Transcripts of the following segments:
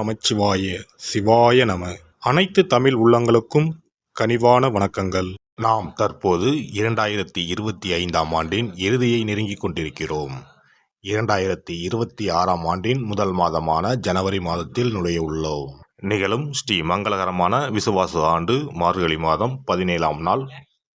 நமச்சிவாய. சிவாய நம. அனைத்து தமிழ் உள்ளங்களுக்கும் கனிவான வணக்கங்கள். நாம் தற்போது இரண்டாயிரத்தி இருபத்தி ஐந்தாம் ஆண்டின் இறுதியை நெருங்கிக் கொண்டிருக்கிறோம். இரண்டாயிரத்தி இருபத்தி ஆறாம் ஆண்டின் முதல் மாதமான ஜனவரி மாதத்தில் நுழைய உள்ளோம். நிகழும் ஸ்ரீ மங்களகரமான விசுவாச ஆண்டு மார்கழி மாதம் பதினேழாம் நாள்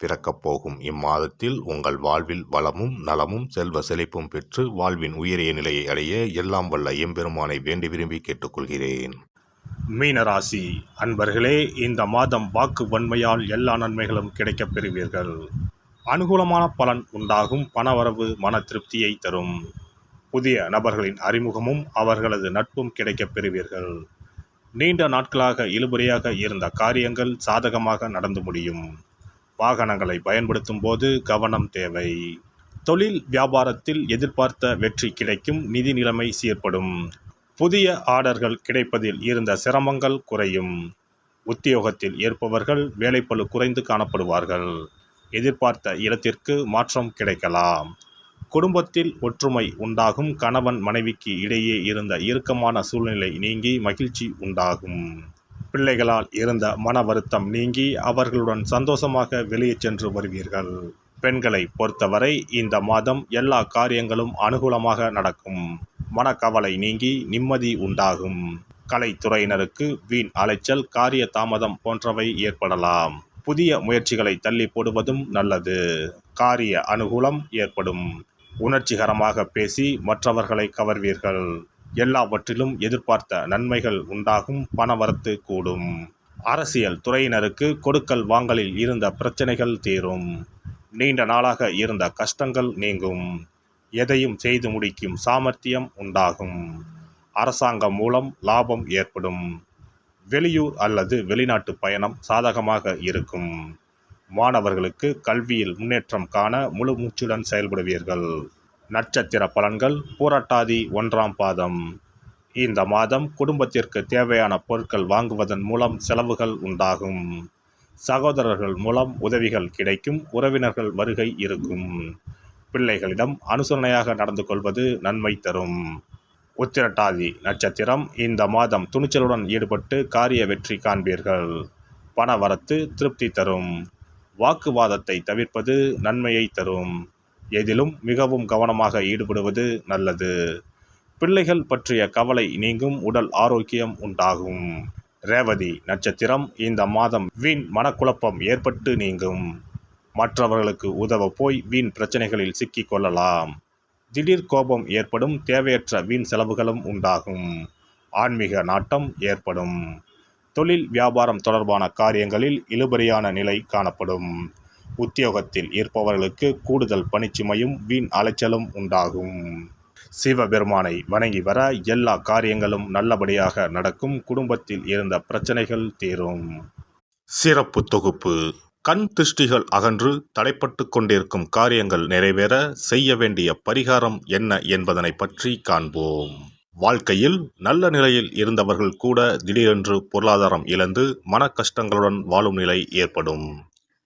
பிறக்கப் போகும். இம்மாதத்தில் உங்கள் வாழ்வில் வளமும் நலமும் செல்வ செழிப்பும் பெற்று வாழ்வின் உயரிய நிலையை அடைய எல்லாம் வல்ல எம்பெருமானை வேண்டி விரும்பி கேட்டுக்கொள்கிறேன். மீனராசி அன்பர்களே இந்த மாதம் வாக்கு வன்மையால் எல்லா நன்மைகளும் கிடைக்கப் பெறுவீர்கள். அனுகூலமான பலன் உண்டாகும் பணவரவு மன திருப்தியை தரும். புதிய நபர்களின் அறிமுகமும் அவர்களது நட்பும் கிடைக்கப் பெறுவீர்கள். நீண்ட நாட்களாக இழுபறியாக இருந்த காரியங்கள் சாதகமாக நடந்து முடியும். வாகனங்களை பயன்படுத்தும் போது கவனம் தேவை. தொழில் வியாபாரத்தில் எதிர்பார்த்த வெற்றி கிடைக்கும் நிதி நிலைமை சீர்படும். புதிய ஆர்டர்கள் கிடைப்பதில் இருந்த சிரமங்கள் குறையும். உத்தியோகத்தில் ஏற்பவர்கள் வேலைப்பழு குறைந்து காணப்படுவார்கள். எதிர்பார்த்த இடத்திற்கு மாற்றம் கிடைக்கலாம். குடும்பத்தில் ஒற்றுமை உண்டாகும் கணவன் மனைவிக்கு இடையே இருந்த இறுக்கமான சூழ்நிலை நீங்கி மகிழ்ச்சி உண்டாகும். பிள்ளைகளால் இருந்த மன வருத்தம் நீங்கி அவர்களுடன் சந்தோஷமாக வெளியே சென்று வருவீர்கள். பெண்களை பொறுத்தவரை இந்த மாதம் எல்லா காரியங்களும் அனுகூலமாக நடக்கும். மனக்கவலை நீங்கி நிம்மதி உண்டாகும். கலைத்துறையினருக்கு வீண் அலைச்சல் காரிய தாமதம் போன்றவை ஏற்படலாம். புதிய முயற்சிகளை தள்ளி போடுவதும் நல்லது. காரிய அனுகூலம் ஏற்படும். உணர்ச்சிகரமாக பேசி மற்றவர்களை கவர்வீர்கள். எல்லாவற்றிலும் எதிர்பார்த்த நன்மைகள் உண்டாகும் பணவரத்து கூடும். அரசியல் துறையினருக்கு கொடுக்கல் வாங்கலில் இருந்த பிரச்சனைகள் தீரும். நீண்ட நாளாக இருந்த கஷ்டங்கள் நீங்கும். எதையும் செய்து முடிக்கும் சாமர்த்தியம் உண்டாகும். அரசாங்கம் மூலம் லாபம் ஏற்படும். வெளியூர் அல்லது வெளிநாட்டு பயணம் சாதகமாக இருக்கும். மாணவர்களுக்கு கல்வியில் முன்னேற்றம் காண முழு மூச்சுடன் செயல்படுவீர்கள். நட்சத்திர பலன்கள் பூரட்டாதி ஒன்றாம் பாதம். இந்த மாதம் குடும்பத்திற்கு தேவையான பொருட்கள் வாங்குவதன் மூலம் செலவுகள் உண்டாகும். சகோதரர்கள் மூலம் உதவிகள் கிடைக்கும் உறவினர்கள் வருகை இருக்கும். பிள்ளைகளிடம் அனுசரணையாக நடந்து கொள்வது நன்மை தரும். உத்திரட்டாதி நட்சத்திரம் இந்த மாதம் துணிச்சலுடன் ஈடுபட்டு காரிய வெற்றி காண்பீர்கள். பண வரத்து திருப்தி தரும். வாக்குவாதத்தை தவிர்ப்பது நன்மையை தரும். எதிலும் மிகவும் கவனமாக ஈடுபடுவது நல்லது. பிள்ளைகள் பற்றிய கவலை நீங்கும் உடல் ஆரோக்கியம் உண்டாகும். ரேவதி நட்சத்திரம் இந்த மாதம் வீண் மனக்குழப்பம் ஏற்பட்டு நீங்கும். மற்றவர்களுக்கு உதவ போய் வீண் பிரச்சனைகளில் சிக்கிக் கொள்ளலாம். திடீர் கோபம் ஏற்படும் தேவையற்ற வீண் செலவுகளும் உண்டாகும். ஆன்மீக நாட்டம் ஏற்படும். தொழில் வியாபாரம் தொடர்பான காரியங்களில் இழுபறியான நிலை காணப்படும். உத்தியோகத்தில் இருப்பவர்களுக்கு கூடுதல் பணிச்சுமையும் வீண் அலைச்சலும் உண்டாகும். சிவபெருமானை வணங்கி வர எல்லா காரியங்களும் நல்லபடியாக நடக்கும். குடும்பத்தில் இருந்த பிரச்சனைகள் தீரும். சிறப்பு தொகுப்பு. கண் திருஷ்டிகள் அகன்று தடைப்பட்டு கொண்டிருக்கும் காரியங்கள் நிறைவேற செய்ய வேண்டிய பரிகாரம் என்ன என்பதனை பற்றி காண்போம். வாழ்க்கையில் நல்ல நிலையில் இருந்தவர்கள் கூட திடீரென்று பொருளாதாரம் இழந்து மன கஷ்டங்களுடன் வாழும் நிலை ஏற்படும்.